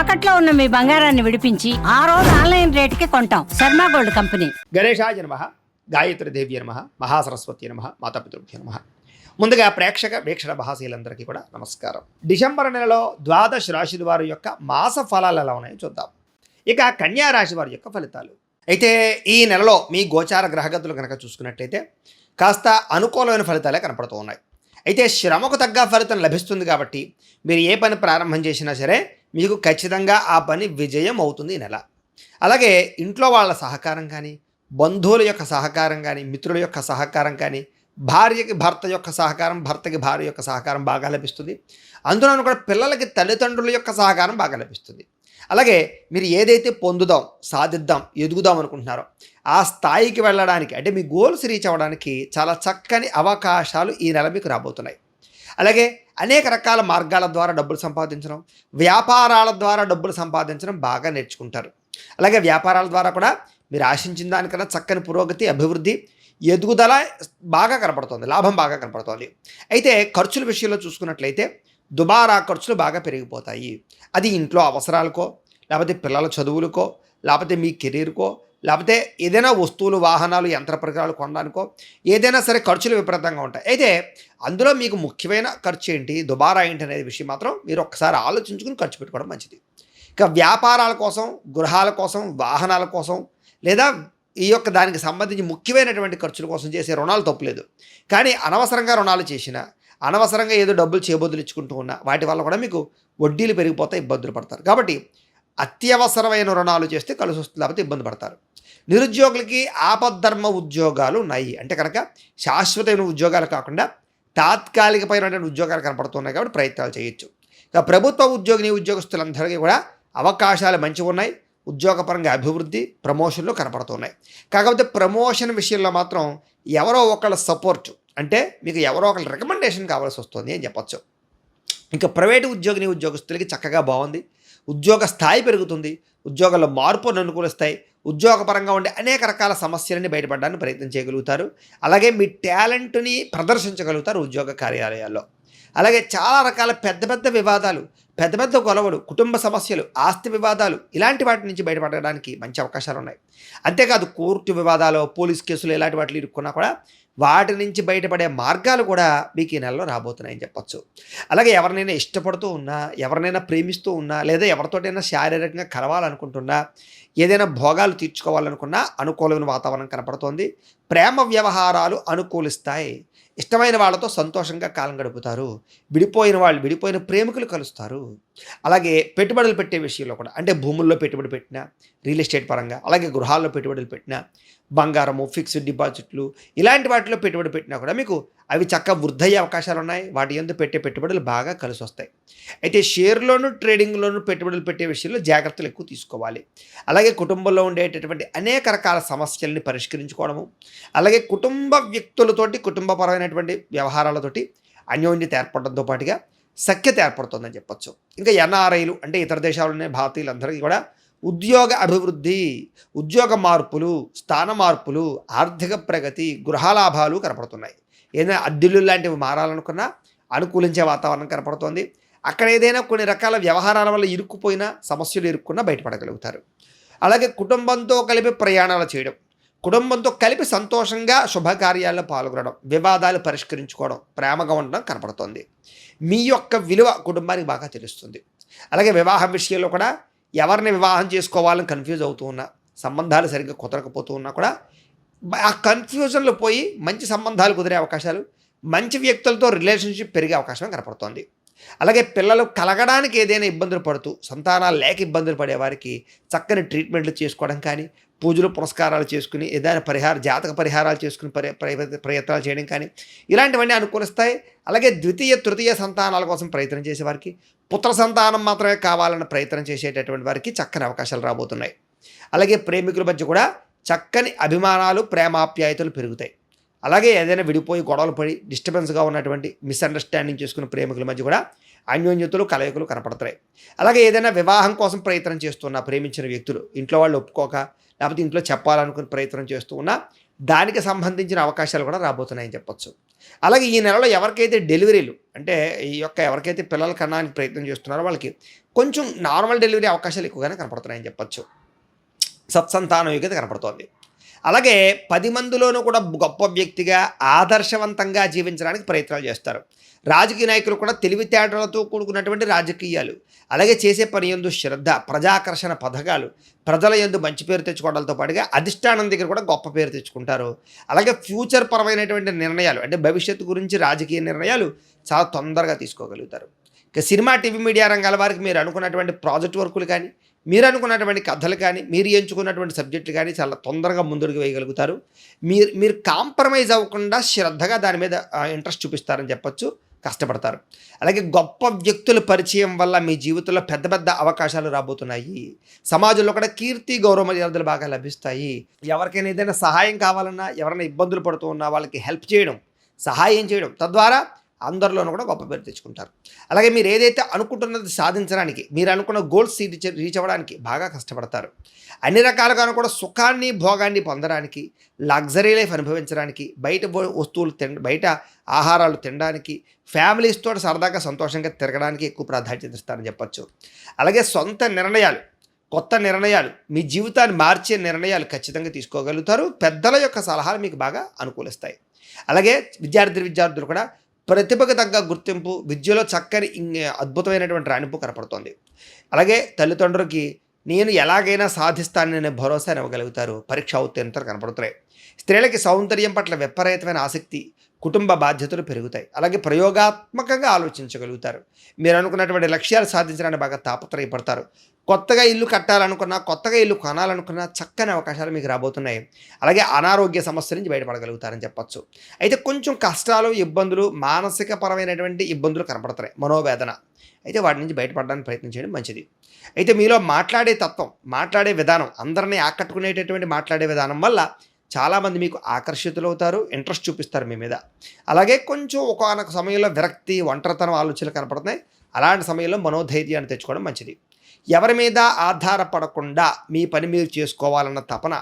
తాకట్లో ఉన్న మీ బంగారాన్ని విడిపించి ఆ రోజు ఆన్లైన్ రేటుకి కొంటాం. Sharma gold company. గణేశాయ నమ గాయత్రి దేవి నమ మహాసరస్వతి నమ మాతాపితృభ్య నమ. ముందుగా ప్రేక్షక వీక్షణ మహాశీలందరికీ కూడా నమస్కారం. డిసెంబర్ నెలలో ద్వాదశ రాశుల వారి యొక్క మాస ఫలాలు ఎలా ఉన్నాయో చూద్దాం. ఇక కన్యా రాశి వారి యొక్క ఫలితాలు. అయితే ఈ నెలలో మీ గోచార గ్రహగతులు కనుక చూసుకున్నట్లయితే కాస్త అనుకూలమైన ఫలితాలే కనపడుతూ ఉన్నాయి. అయితే శ్రమకు తగ్గ ఫలితం లభిస్తుంది కాబట్టి మీరు ఏ పని ప్రారంభం చేసినా సరే మీకు ఖచ్చితంగా ఆ పని విజయం అవుతుంది ఈ నెల. అలాగే ఇంట్లో వాళ్ళ సహకారం కానీ బంధువుల యొక్క సహకారం కానీ మిత్రుల యొక్క సహకారం కానీ భార్యకి భర్త యొక్క సహకారం భర్తకి భార్య యొక్క సహకారం బాగా లభిస్తుంది. అందులోనూ కూడా పిల్లలకి తల్లిదండ్రుల యొక్క సహకారం బాగా లభిస్తుంది. అలాగే మీరు ఏదైతే పొందుదాం సాధిద్దాం ఎదుగుదాం అనుకుంటున్నారో ఆ స్థాయికి వెళ్ళడానికి అంటే మీ గోల్స్ రీచ్ అవ్వడానికి చాలా చక్కని అవకాశాలు ఈ నెల మీకు రాబోతున్నాయి. అలాగే అనేక రకాల మార్గాల ద్వారా డబ్బులు సంపాదించడం వ్యాపారాల ద్వారా డబ్బులు సంపాదించడం బాగా నేర్చుకుంటారు. అలాగే వ్యాపారాల ద్వారా కూడా మీరు ఆశించిన దానికన్నా చక్కని పురోగతి అభివృద్ధి ఎదుగుదల బాగా కనపడుతుంది లాభం బాగా కనపడుతుంది. అయితే ఖర్చుల విషయంలో చూసుకున్నట్లయితే దుబారా ఖర్చులు బాగా పెరిగిపోతాయి. అది ఇంట్లో అవసరాలకో లేకపోతే పిల్లల చదువులకో లేకపోతే మీ కెరీర్కో లేకపోతే ఏదైనా వస్తువులు వాహనాలు యంత్ర పరికరాలు కొనడానికో ఏదైనా సరే ఖర్చులు విపరీతంగా ఉంటాయి. అయితే అందులో మీకు ముఖ్యమైన ఖర్చు ఏంటి? దుబారా ఏంటి అనేది విషయం మాత్రం మీరు ఒక్కసారి ఆలోచించుకుని ఖర్చు పెట్టుకోవడం మంచిది. ఇక వ్యాపారాల కోసం గృహాల కోసం వాహనాల కోసం లేదా ఈ యొక్క దానికి సంబంధించి ముఖ్యమైనటువంటి ఖర్చుల కోసం చేసే రుణాలు తప్పులేదు. కానీ అనవసరంగా రుణాలు చేసిన అనవసరంగా ఏదో డబ్బులు చేబొద్దులు ఇచ్చుకుంటూ ఉన్నా వాటి వల్ల కూడా మీకు వడ్డీలు పెరిగిపోతాయి ఇబ్బందులు పడతారు. కాబట్టి అత్యవసరమైన రుణాలు చేస్తే కలిసి వస్తుంది లేకపోతే ఇబ్బంది పడతారు. నిరుద్యోగులకి ఆపద్ధర్మ ఉద్యోగాలు ఉన్నాయి. అంటే కనుక శాశ్వతమైన ఉద్యోగాలు కాకుండా తాత్కాలికమైనటువంటి ఉద్యోగాలు కనపడుతున్నాయి కాబట్టి ప్రయత్నాలు చేయొచ్చు. ఇక ప్రభుత్వ ఉద్యోగిని ఉద్యోగస్తులందరికీ కూడా అవకాశాలు మంచిగా ఉన్నాయి. ఉద్యోగపరంగా అభివృద్ధి ప్రమోషన్లు కనపడుతున్నాయి. కాకపోతే ప్రమోషన్ విషయంలో మాత్రం ఎవరో ఒకళ్ళ సపోర్ట్ అంటే మీకు ఎవరో ఒకళ్ళ రికమెండేషన్ కావాల్సి వస్తుంది అని చెప్పొచ్చు. ఇంకా ప్రైవేటు ఉద్యోగిని ఉద్యోగస్తులకి చక్కగా బాగుంది. ఉద్యోగ స్థాయి పెరుగుతుంది ఉద్యోగాల్లో మార్పును అనుకూలిస్తాయి ఉద్యోగపరంగా ఉండే అనేక రకాల సమస్యలని బయటపడడానికి ప్రయత్నం చేయగలుగుతారు. అలాగే మీ టాలెంట్ని ప్రదర్శించగలుగుతారు ఉద్యోగ కార్యాలయాల్లో. అలాగే చాలా రకాల పెద్ద పెద్ద వివాదాలు పెద్ద పెద్ద గొలవలు కుటుంబ సమస్యలు ఆస్తి వివాదాలు ఇలాంటి వాటి నుంచి బయటపడడానికి మంచి అవకాశాలు ఉన్నాయి అంతేకాదు కోర్టు వివాదాలు పోలీస్ కేసులు ఇలాంటి వాటిలో ఇరుక్కున్నా కూడా వాటి నుంచి బయటపడే మార్గాలు కూడా మీకు ఈ నెలలో రాబోతున్నాయని చెప్పచ్చు. అలాగే ఎవరినైనా ఇష్టపడుతూ ఉన్నా ఎవరినైనా ప్రేమిస్తూ ఉన్నా లేదా ఎవరితోటైనా శారీరకంగా కలవాలనుకుంటున్నా ఏదైనా భోగాలు తీర్చుకోవాలనుకున్నా అనుకూలమైన వాతావరణం కనపడుతోంది. ప్రేమ వ్యవహారాలు అనుకూలిస్తాయి. ఇష్టమైన వాళ్ళతో సంతోషంగా కాలం గడుపుతారు. విడిపోయిన వాళ్ళు విడిపోయిన ప్రేమికులు కలుస్తారు. అలాగే పెట్టుబడులు పెట్టే విషయంలో కూడా అంటే భూముల్లో పెట్టుబడి పెట్టినా రియల్ ఎస్టేట్ పరంగా అలాగే గృహాల్లో పెట్టుబడులు పెట్టినా బంగారము ఫిక్స్డ్ డిపాజిట్లు ఇలాంటి వాటిలో పెట్టుబడి పెట్టినా కూడా మీకు అవి చక్కగా వృద్ధయ్యే అవకాశాలు ఉన్నాయి. వాటి ఎందు పెట్టే పెట్టుబడులు బాగా కలిసి వస్తాయి. అయితే షేర్లోను ట్రేడింగ్లోను పెట్టుబడులు పెట్టే విషయంలో జాగ్రత్తలు ఎక్కువ తీసుకోవాలి. అలాగే కుటుంబంలో ఉండేటటువంటి అనేక రకాల సమస్యల్ని పరిష్కరించుకోవడము అలాగే కుటుంబ వ్యక్తులతోటి కుటుంబపరమైనటువంటి వ్యవహారాలతోటి అన్యోన్యత ఏర్పడడంతో పాటుగా సఖ్యత ఏర్పడుతుందని చెప్పొచ్చు. ఇంకా ఎన్ఆర్ఐలు అంటే ఇతర దేశాల్లోనే భారతీయులందరికీ కూడా ఉద్యోగ అభివృద్ధి ఉద్యోగ మార్పులు స్థాన మార్పులు ఆర్థిక ప్రగతి గృహలాభాలు కనపడుతున్నాయి. ఏదైనా అద్దెలు లాంటివి మారాలనుకున్నా అనుకూలించే వాతావరణం కనపడుతోంది. అక్కడ ఏదైనా కొన్ని రకాల వ్యవహారాల వల్ల ఇరుక్కుపోయినా సమస్యలు ఇరుక్కున్నా బయటపడగలుగుతారు. అలాగే కుటుంబంతో కలిపి ప్రయాణాలు చేయడం. కుటుంబంతో కలిపి సంతోషంగా శుభకార్యాల్లో పాల్గొనడం వివాదాలు పరిష్కరించుకోవడం ప్రేమగా ఉండడం కనపడుతుంది. మీ యొక్క విలువ కుటుంబానికి బాగా తెలుస్తుంది. అలాగే వివాహం విషయంలో కూడా ఎవరిని వివాహం చేసుకోవాలని కన్ఫ్యూజ్ అవుతూ ఉన్నా సంబంధాలు సరిగ్గా కుదరకపోతూ ఉన్నా కూడా ఆ కన్ఫ్యూజన్లో పోయి మంచి సంబంధాలు కుదిరే అవకాశాలు మంచి వ్యక్తులతో రిలేషన్షిప్ పెరిగే అవకాశం కనపడుతోంది. అలాగే పిల్లలు కలగడానికి ఏదైనా ఇబ్బందులు పడుతూ సంతానాలు లేక ఇబ్బందులు పడే వారికి చక్కని ట్రీట్మెంట్లు చేసుకోవడం కానీ పూజలు పురస్కారాలు చేసుకుని ఏదైనా పరిహార జాతక పరిహారాలు చేసుకుని పరి ప్రయత్నాలు చేయడం కానీ ఇలాంటివన్నీ అనుకూలిస్తాయి. అలాగే ద్వితీయ తృతీయ సంతానాల కోసం ప్రయత్నం చేసేవారికి పుత్ర సంతానం మాత్రమే కావాలన్న ప్రయత్నం చేసేటటువంటి వారికి చక్కని అవకాశాలు రాబోతున్నాయి. అలాగే ప్రేమికుల మధ్య కూడా చక్కని అభిమానాలు ప్రేమాప్యాయతలు పెరుగుతాయి. అలాగే ఏదైనా విడిపోయి గొడవలు పడి డిస్టర్బెన్స్గా ఉన్నటువంటి మిస్అండర్స్టాండింగ్ చేసుకున్న ప్రేమికుల మధ్య కూడా అన్యోన్యతలు కలయికలు కనపడతాయి. అలాగే ఏదైనా వివాహం కోసం ప్రయత్నం చేస్తున్న ప్రేమించిన వ్యక్తులు ఇంట్లో వాళ్ళు ఒప్పుకోక లేకపోతే ఇంట్లో చెప్పాలనుకుని ప్రయత్నం చేస్తూ ఉన్నా దానికి సంబంధించిన అవకాశాలు కూడా రాబోతున్నాయని చెప్పొచ్చు. అలాగే ఈ నెలలో ఎవరికైతే డెలివరీలు అంటే ఈ యొక్క ఎవరికైతే పిల్లల కన్నానికి ప్రయత్నం చేస్తున్నారో వాళ్ళకి కొంచెం నార్మల్ డెలివరీ అవకాశాలు ఎక్కువగానే కనపడుతున్నాయని చెప్పొచ్చు. సత్సంతాన యోగ్యత కనపడుతోంది. అలాగే పది మందిలోనూ కూడా గొప్ప వ్యక్తిగా ఆదర్శవంతంగా జీవించడానికి ప్రయత్నాలు చేస్తారు. రాజకీయ నాయకులు కూడా తెలివితేటలతో కూడుకున్నటువంటి రాజకీయాలు. అలాగే చేసే పని ఎందు శ్రద్ధ ప్రజాకర్షణ పథకాలు ప్రజల ఎందు మంచి పేరు తెచ్చుకోవడంతో పాటుగా అధిష్టానం దగ్గర కూడా గొప్ప పేరు తెచ్చుకుంటారు. అలాగే ఫ్యూచర్ పరమైనటువంటి నిర్ణయాలు అంటే భవిష్యత్తు గురించి రాజకీయ నిర్ణయాలు చాలా తొందరగా తీసుకోగలుగుతారు. ఇక సినిమా టీవీ మీడియా రంగాల వారికి మీరు అనుకున్నటువంటి ప్రాజెక్ట్ వర్కులు కానీ మీరు అనుకున్నటువంటి కథలు కానీ మీరు ఎంచుకున్నటువంటి సబ్జెక్టులు కానీ చాలా తొందరగా ముందుకు వేయగలుగుతారు. మీరు మీరు కాంప్రమైజ్ అవ్వకుండా శ్రద్ధగా దాని మీద ఇంట్రెస్ట్ చూపిస్తారని చెప్పొచ్చు. కష్టపడతారు. అలాగే గొప్ప వ్యక్తుల పరిచయం వల్ల మీ జీవితంలో పెద్ద పెద్ద అవకాశాలు రాబోతున్నాయి. సమాజంలో కూడా కీర్తి గౌరవ మర్యాదలు బాగా లభిస్తాయి. ఎవరికైనా ఏదైనా సహాయం కావాలన్నా ఎవరైనా ఇబ్బందులు పడుతూ ఉన్నా వాళ్ళకి హెల్ప్ చేయడం సహాయం చేయడం తద్వారా అందరిలోనూ కూడా గొప్ప పేరు తెచ్చుకుంటారు. అలాగే మీరు ఏదైతే అనుకుంటున్నది సాధించడానికి మీరు అనుకున్న గోల్స్ రీచ్ రీచ్ అవ్వడానికి బాగా కష్టపడతారు. అన్ని రకాలుగాను కూడా సుఖాన్ని భోగాన్ని పొందడానికి లగ్జరీ లైఫ్ అనుభవించడానికి బయట వస్తువులు తిన బయట ఆహారాలు తినడానికి ఫ్యామిలీస్తో సరదాగా సంతోషంగా తిరగడానికి ఎక్కువ ప్రాధాన్యత ఇస్తారని చెప్పచ్చు. అలాగే సొంత నిర్ణయాలు కొత్త నిర్ణయాలు మీ జీవితాన్ని మార్చే నిర్ణయాలు ఖచ్చితంగా తీసుకోగలుగుతారు. పెద్దల యొక్క సలహాలు మీకు బాగా అనుకూలిస్తాయి. అలాగే విద్యార్థి విద్యార్థులు కూడా ప్రతిభకు తగ్గ గుర్తింపు విద్యలో చక్కని అద్భుతమైనటువంటి రాణింపు కనపడుతోంది. అలాగే తల్లిదండ్రులకి నేను ఎలాగైనా సాధిస్తాననే భరోసా ఇవ్వగలుగుతారు పరీక్ష ఉత్తీర్ణతలు కనపడుతున్నాయి. స్త్రీలకి సౌందర్యం పట్ల విపరీతమైన ఆసక్తి కుటుంబ బాధ్యతలు పెరుగుతాయి. అలాగే ప్రయోగాత్మకంగా ఆలోచించగలుగుతారు. మీరు అనుకున్నటువంటి లక్ష్యాలు సాధించడానికి బాగా తాపత్రయపడతారు. కొత్తగా ఇల్లు కట్టాలనుకున్నా కొత్తగా ఇల్లు కొనాలనుకున్నా చక్కని అవకాశాలు మీకు రాబోతున్నాయి. అలాగే అనారోగ్య సమస్య నుంచి బయటపడగలుగుతారని చెప్పచ్చు. అయితే కొంచెం కష్టాలు ఇబ్బందులు మానసిక పరమైనటువంటి ఇబ్బందులు కనపడతాయి. మనోవేదన. అయితే వాటి నుంచి బయటపడడానికి ప్రయత్నం చేయడం మంచిది. అయితే మీలో మాట్లాడే తత్వం మాట్లాడే విధానం అందరినీ ఆకట్టుకునేటటువంటి మాట్లాడే విధానం వల్ల చాలామంది మీకు ఆకర్షితులవుతారు ఇంట్రెస్ట్ చూపిస్తారు మీ మీద. అలాగే కొంచెం ఒకనొక సమయంలో విరక్తి ఒంటరితనం ఆలోచనలు కనపడుతున్నాయి. అలాంటి సమయంలో మనోధైర్యాన్ని తెచ్చుకోవడం మంచిది. ఎవరి మీద ఆధారపడకుండా మీ పని మీరు చేసుకోవాలన్న తపన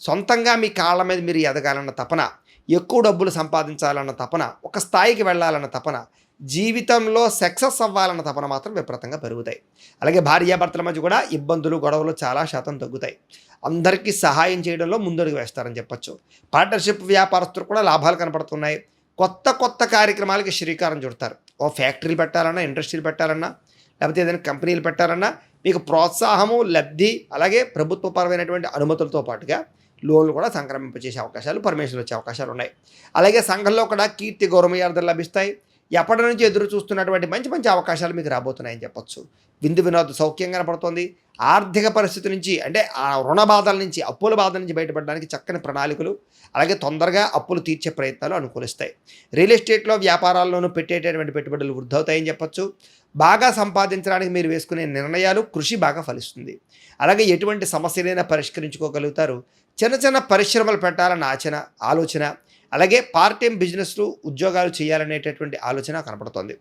సొంతంగా మీ కాళ్ళ మీద మీరు ఎదగాలన్న తపన ఎక్కువ డబ్బులు సంపాదించాలన్న తపన ఒక స్థాయికి వెళ్ళాలన్న తపన జీవితంలో సక్సెస్ అవ్వాలన్న తపన మాత్రం విపరీతంగా పెరుగుతాయి. అలాగే భార్యాభర్తల మధ్య కూడా ఇబ్బందులు గొడవలు చాలా శాతం తగ్గుతాయి. అందరికీ సహాయం చేయడంలో ముందడుగు వేస్తారని చెప్పొచ్చు. పార్ట్నర్షిప్ వ్యాపారస్తులు కూడా లాభాలు కనపడుతున్నాయి. కొత్త కొత్త కార్యక్రమాలకి శ్రీకారం చుడతారు. ఓ ఫ్యాక్టరీలు పెట్టాలన్నా ఇండస్ట్రీలు పెట్టాలన్నా లేకపోతే ఏదైనా కంపెనీలు పెట్టాలన్నా మీకు ప్రోత్సాహము లబ్ధి అలాగే ప్రభుత్వపరమైనటువంటి అనుమతులతో పాటుగా లోన్లు కూడా సంక్రమింపచేసే అవకాశాలు పర్మిషన్లు వచ్చే అవకాశాలు ఉన్నాయి. అలాగే సంఘంలో కూడా కీర్తి గౌరవమర్యాదలు లభిస్తాయి. ఎప్పటి నుంచి ఎదురు చూస్తున్నటువంటి మంచి మంచి అవకాశాలు మీకు రాబోతున్నాయని చెప్పొచ్చు. విందు వినోద సౌఖ్యం కనపడుతోంది. ఆర్థిక పరిస్థితి నుంచి అంటే ఆ రుణ బాధల నుంచి అప్పుల బాధల నుంచి బయటపడడానికి చక్కని ప్రణాళికలు అలాగే తొందరగా అప్పులు తీర్చే ప్రయత్నాలు అనుకూలిస్తాయి. రియల్ ఎస్టేట్లో వ్యాపారాల్లోనూ పెట్టేటటువంటి పెట్టుబడులు వృద్ధవుతాయని చెప్పొచ్చు. బాగా సంపాదించడానికి మీరు వేసుకునే నిర్ణయాలు కృషి బాగా ఫలిస్తుంది. అలాగే ఎటువంటి సమస్యలైనా పరిష్కరించుకోగలుగుతారు. చిన్న చిన్న పరిశ్రమలు పెట్టాలన్న ఆచన ఆలోచన అలాగే పార్ట్ టైం బిజినెస్లు ఉద్యోగాలు చేయాలనేటటువంటి ఆలోచన కనపడుతోంది.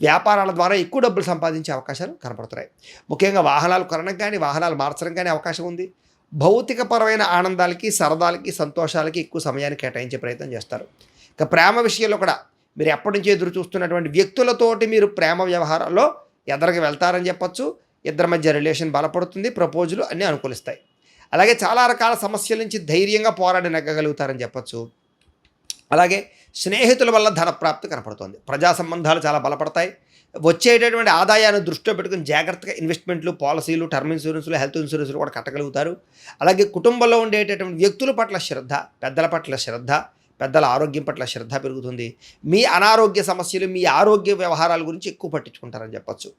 వ్యాపారాల ద్వారా ఎక్కువ డబ్బులు సంపాదించే అవకాశాలు కనపడుతున్నాయి. ముఖ్యంగా వాహనాలు కొనడం కానీ వాహనాలు మార్చడం కానీ అవకాశం ఉంది. భౌతికపరమైన ఆనందాలకి సరదాలకి సంతోషాలకి ఎక్కువ సమయాన్ని కేటాయించే ప్రయత్నం చేస్తారు. ఇక ప్రేమ విషయంలో కూడా మీరు ఎప్పటి నుంచి ఎదురు చూస్తున్నటువంటి వ్యక్తులతోటి మీరు ప్రేమ వ్యవహారాల్లో ఎదరికి వెళ్తారని చెప్పొచ్చు. ఇద్దరి మధ్య రిలేషన్ బలపడుతుంది ప్రపోజలు అన్నీ అనుకూలిస్తాయి. అలాగే చాలా రకాల సమస్యల నుంచి ధైర్యంగా పోరాడి నెగ్గగలుగుతారని చెప్పొచ్చు. అలాగే స్నేహితుల వల్ల ధనప్రాప్తి కనపడుతుంది. ప్రజా సంబంధాలు చాలా బలపడతాయి. వచ్చేటటువంటి ఆదాయాన్ని దృష్టిలో పెట్టుకుని జాగ్రత్తగా ఇన్వెస్ట్మెంట్లు పాలసీలు టర్మ్ ఇన్సూరెన్స్లు హెల్త్ ఇన్సూరెన్స్లు కూడా కట్టగలుగుతారు. అలాగే కుటుంబంలో ఉండేటటువంటి వ్యక్తుల పట్ల శ్రద్ధ పెద్దల పట్ల శ్రద్ధ పెద్దల ఆరోగ్యం పట్ల శ్రద్ధ పెరుగుతుంది. మీ అనారోగ్య సమస్యలు మీ ఆరోగ్య వ్యవహారాల గురించి ఎక్కువ పట్టించుకుంటారని చెప్పొచ్చు.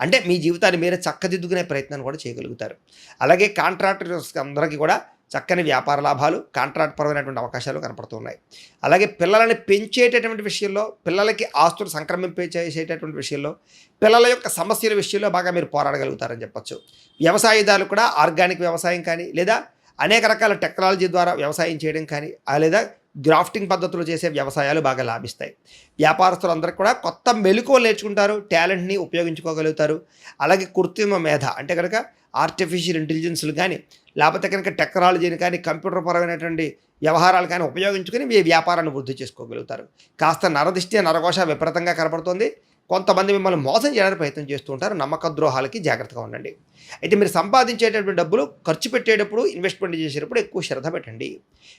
అంటే మీ జీవితాన్ని మీరే చక్కదిద్దుకునే ప్రయత్నాన్ని కూడా చేయగలుగుతారు. అలాగే కాంట్రాక్టర్స్ అందరికీ కూడా చక్కని వ్యాపార లాభాలు కాంట్రాక్ట్ పరమైనటువంటి అవకాశాలు కనపడుతున్నాయి. అలాగే పిల్లలని పెంచేటటువంటి విషయంలో పిల్లలకి ఆస్తులు సంక్రమింపచేసేటటువంటి విషయంలో పిల్లల యొక్క సమస్యల విషయంలో బాగా మీరు పోరాడగలుగుతారని చెప్పొచ్చు. వ్యవసాయదారులు కూడా ఆర్గానిక్ వ్యవసాయం కానీ లేదా అనేక రకాల టెక్నాలజీ ద్వారా వ్యవసాయం చేయడం కానీ లేదా గ్రాఫ్టింగ్ పద్ధతులు చేసే వ్యవసాయాలు బాగా లాభిస్తాయి. వ్యాపారస్తులు కూడా కొత్త మెలకువలు నేర్చుకుంటారు టాలెంట్ని ఉపయోగించుకోగలుగుతారు. అలాగే కృత్రిమ మేధ అంటే కనుక ఆర్టిఫిషియల్ ఇంటెలిజెన్స్లు కానీ లేకపోతే కనుక టెక్నాలజీని కానీ కంప్యూటర్ పరమైనటువంటి వ్యవహారాలు కానీ ఉపయోగించుకొని మీ వ్యాపారాన్ని వృద్ధి చేసుకోగలుగుతారు. కాస్త నరదిష్టి నరఘోష విపరీతంగా కనపడుతుంది. కొంతమంది మిమ్మల్ని మోసం చేయడానికి ప్రయత్నం చేస్తూ ఉంటారు. నమ్మక ద్రోహాలకి జాగ్రత్తగా ఉండండి. అయితే మీరు సంపాదించేటటువంటి డబ్బులు ఖర్చు పెట్టేటప్పుడు ఇన్వెస్ట్మెంట్ చేసేటప్పుడు ఎక్కువ శ్రద్ధ పెట్టండి.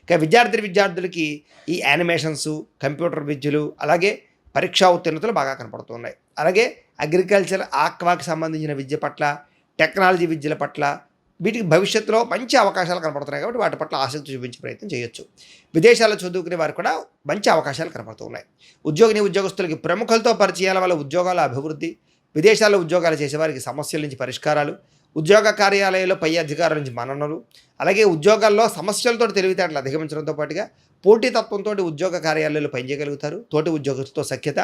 ఇక విద్యార్థి విద్యార్థులకి ఈ యానిమేషన్స్ కంప్యూటర్ విద్యలు అలాగే పరీక్షా ఉత్తీర్ణతలు బాగా కనపడుతున్నాయి. అలాగే అగ్రికల్చర్ ఆక్వాకి సంబంధించిన విద్య పట్ల టెక్నాలజీ విద్యల పట్ల వీటికి భవిష్యత్తులో మంచి అవకాశాలు కనపడుతున్నాయి కాబట్టి వాటి పట్ల ఆసక్తి చూపించే ప్రయత్నం చేయొచ్చు. విదేశాల్లో చదువుకునే వారు కూడా మంచి అవకాశాలు కనపడుతున్నాయి. ఉద్యోగిని ఉద్యోగస్తులకి ప్రముఖులతో పరిచయాల వల్ల ఉద్యోగాల అభివృద్ధి విదేశాల్లో ఉద్యోగాలు చేసేవారికి సమస్యల నుంచి పరిష్కారాలు ఉద్యోగ కార్యాలయాల్లో పై అధికారుల నుంచి మననలు అలాగే ఉద్యోగాల్లో సమస్యలతో తెలివితేటలు అధిగమించడంతో పాటుగా పోటీతత్వంతో ఉద్యోగ కార్యాలయాలు పనిచేయగలుగుతారు. తోటి ఉద్యోగస్తులతో సఖ్యత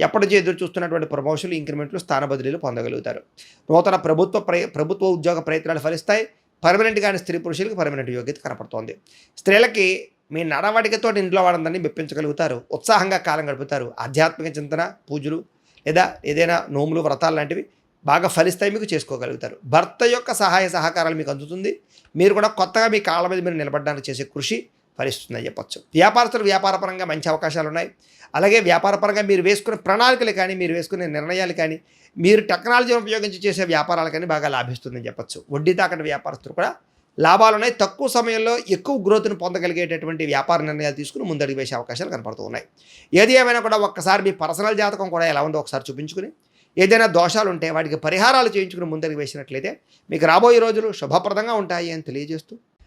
ఎప్పటి నుంచి ఎదురు చూస్తున్నటువంటి ప్రమోషన్లు ఇంక్రిమెంట్లు స్థాన బదిలీలు పొందగలుగుతారు. నూతన ప్రభుత్వ ప్రభుత్వ ఉద్యోగ ప్రయత్నాలు ఫలిస్తాయి. పర్మనెంట్ కానీ స్త్రీ పురుషులకు పర్మనెంట్ యోగ్యత కనపడుతోంది. స్త్రీలకి మీ నడవడికతో ఇంట్లో వాళ్ళందరినీ మెప్పించగలుగుతారు. ఉత్సాహంగా కాలం గడుపుతారు. ఆధ్యాత్మిక చింతన పూజలు లేదా ఏదైనా నోములు వ్రతాలు లాంటివి బాగా ఫలిస్తాయి మీకు చేసుకోగలుగుతారు. భర్త యొక్క సహాయ సహకారాలు మీకు అందుతుంది. మీరు కూడా కొత్తగా మీ కాళ్ళ మీద మీరు నిలబడడానికి చేసే కృషి ఫలిస్తుందని చెప్పొచ్చు. వ్యాపారస్తులు వ్యాపారపరంగా మంచి అవకాశాలు ఉన్నాయి. అలాగే వ్యాపారపరంగా మీరు వేసుకునే ప్రణాళికలు కానీ మీరు వేసుకునే నిర్ణయాలు కానీ మీరు టెక్నాలజీని ఉపయోగించి చేసే వ్యాపారాలు కానీ బాగా లాభిస్తుందని చెప్పొచ్చు. వడ్డీ తాకటి వ్యాపారస్తులు కూడా లాభాలు ఉన్నాయి. తక్కువ సమయంలో ఎక్కువ గ్రోత్ను పొందగలిగేటటువంటి వ్యాపార నిర్ణయాలు తీసుకుని ముందడుగు వేసే అవకాశాలు కనపడుతూ ఉన్నాయి. ఏది ఏమైనా కూడా ఒక్కసారి మీ పర్సనల్ జాతకం కూడా ఎలా ఉందో ఒకసారి చూపించుకుని ఏదైనా దోషాలు ఉంటే వాటికి పరిహారాలు చేయించుకుని ముందరికి వేసినట్లయితే మీకు రాబోయే రోజులు శుభప్రదంగా ఉంటాయి అని తెలియజేస్తూ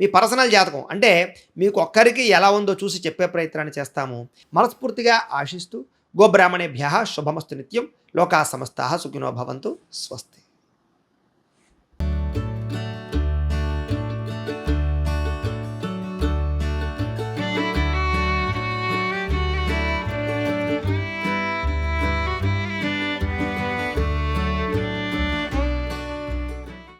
మీ పర్సనల్ జాతకం. అంటే మీకు ఒక్కరికి ఎలా ఉందో చూసి చెప్పే ప్రయత్నాన్ని చేస్తాము. మనస్ఫూర్తిగా ఆశిస్తూ గోబ్రాహ్మణేభ్య శుభమస్తు నిత్యం. లోకా సమస్త సుఖినో భవంతు. స్వస్తి.